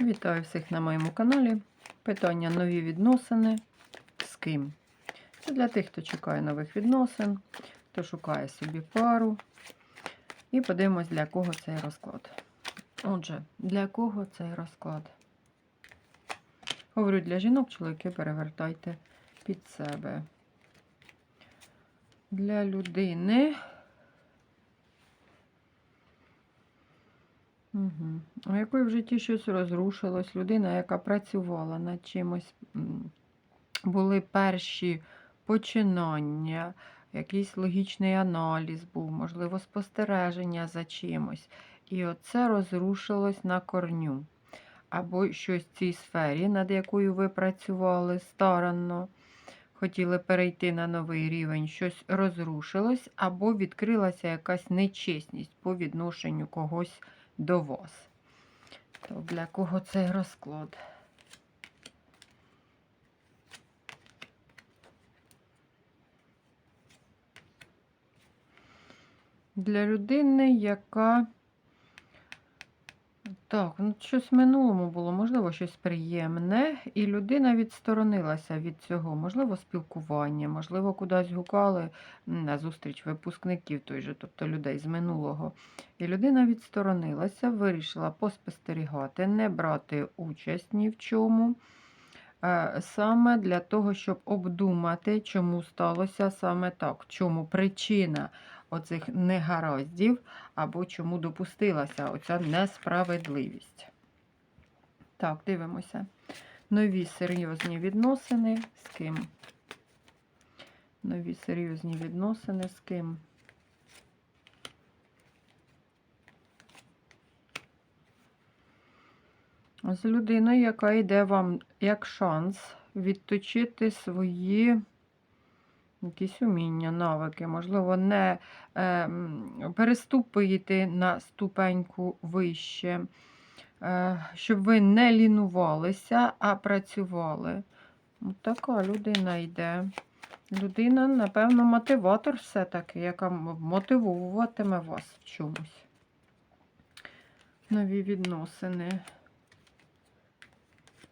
Вітаю всіх на моєму каналі. Питання нові відносини з ким? Це для тих, хто чекає нових відносин, хто шукає собі пару. І подивимось, для кого цей розклад. Отже, для кого цей розклад? Говорю для жінок, чоловіки перевертайте під себе. Для людини. Угу. У якої в житті щось розрушилось, людина, яка працювала над чимось, були перші починання, якийсь логічний аналіз був, можливо, спостереження за чимось. І оце розрушилось на корню. Або щось в цій сфері, над якою ви працювали старанно, хотіли перейти на новий рівень, щось розрушилось, або відкрилася якась нечесність по відношенню когось до вас. То для кого цей розклад? Для людини, яка. Так, ну щось в минулому було, можливо, щось приємне, і людина відсторонилася від цього. Можливо, спілкування, можливо, кудись гукали на зустріч випускників той же, тобто людей з минулого. І людина відсторонилася, вирішила поспостерігати, не брати участь ні в чому. е, Саме для того, щоб обдумати, чому сталося саме так, чому причина оцих негараздів, або чому допустилася оця несправедливість. Так, дивимося. Нові серйозні відносини з ким? Нові серйозні відносини з ким? З людиною, яка йде вам як шанс відточити свої якісь уміння, навики, можливо, не е, переступити на ступеньку вище, е, щоб ви не лінувалися, а працювали. От така людина йде. Людина, напевно, мотиватор все-таки, яка мотивуватиме вас в чомусь. Нові відносини.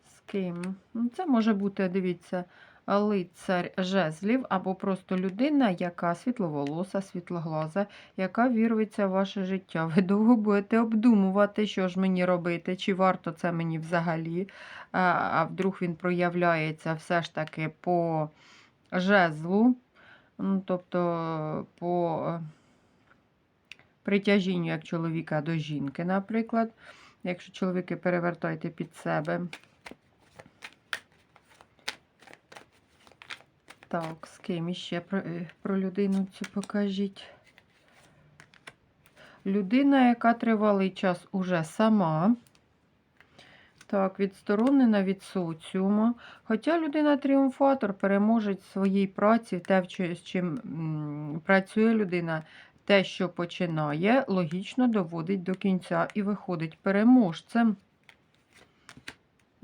З ким? Ну, Це може бути, дивіться, лицар жезлів або просто людина, яка світловолоса, світлоглаза, яка вірветься в ваше життя. Ви довго будете обдумувати, що ж мені робити, чи варто це мені взагалі, а, а вдруг він проявляється все ж таки по жезлу, ну, тобто по е, притяжінню як чоловіка до жінки, наприклад. Якщо чоловіки перевертайте під себе. Так, з ким іще про, е, про людину цю покажіть. Людина, яка тривалий час уже сама. Так, відсторонена від соціуму. Хоча людина тріумфатор, переможець своїй праці, те, з чим працює людина, те, що починає, логічно доводить до кінця і виходить переможцем.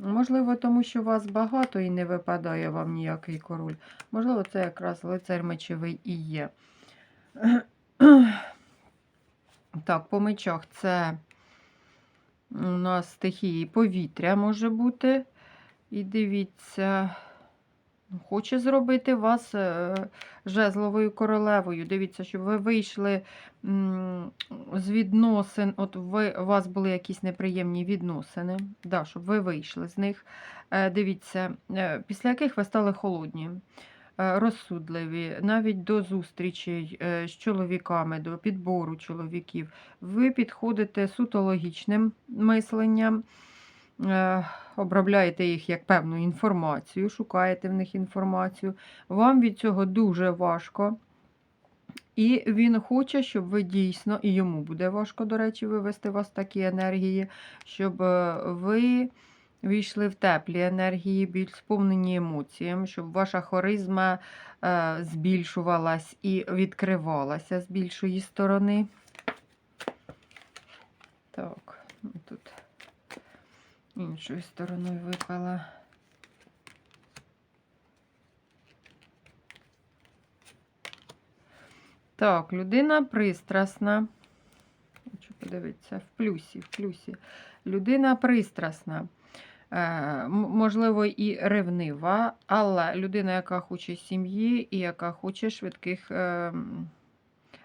Можливо, тому що вас багато і не випадає вам ніякий король. Можливо, це якраз лицар мечевий і є. Так, по мечах це у нас стихії повітря може бути. І дивіться, хоче зробити вас е, жезловою королевою. Дивіться, щоб ви вийшли з відносин, от ви, у вас були якісь неприємні відносини, да, щоб ви вийшли з них. Е, Дивіться, е, після яких ви стали холодні. Розсудливі, навіть до зустрічей з чоловіками, до підбору чоловіків, ви підходите суто логічним мисленням, обробляєте їх як певну інформацію, шукаєте в них інформацію. Вам від цього дуже важко. І він хоче, щоб ви дійсно, і йому буде важко, до речі, вивести вас такі енергії, щоб е, ви війшли в теплі енергії, більш сповнені емоціями, щоб ваша харизма е, збільшувалась і відкривалася з більшої сторони. Так, ну, тут іншою стороною випала. Так, людина пристрасна. Хочу подивитися, в плюсі, в плюсі. Людина пристрасна, е, можливо, і ревнива, але людина, яка хоче сім'ї і яка хоче швидких.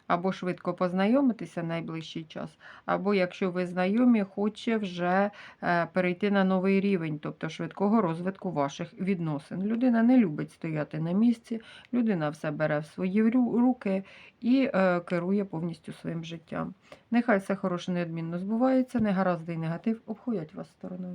Або швидко познайомитися найближчий час, або якщо ви знайомі, хоче вже е, перейти на новий рівень, тобто швидкого розвитку ваших відносин. Людина не любить стояти на місці, людина все бере в свої руки і е, керує повністю своїм життям. Нехай все хороше неодмінно збувається, негаразди і негатив обходять вас стороною.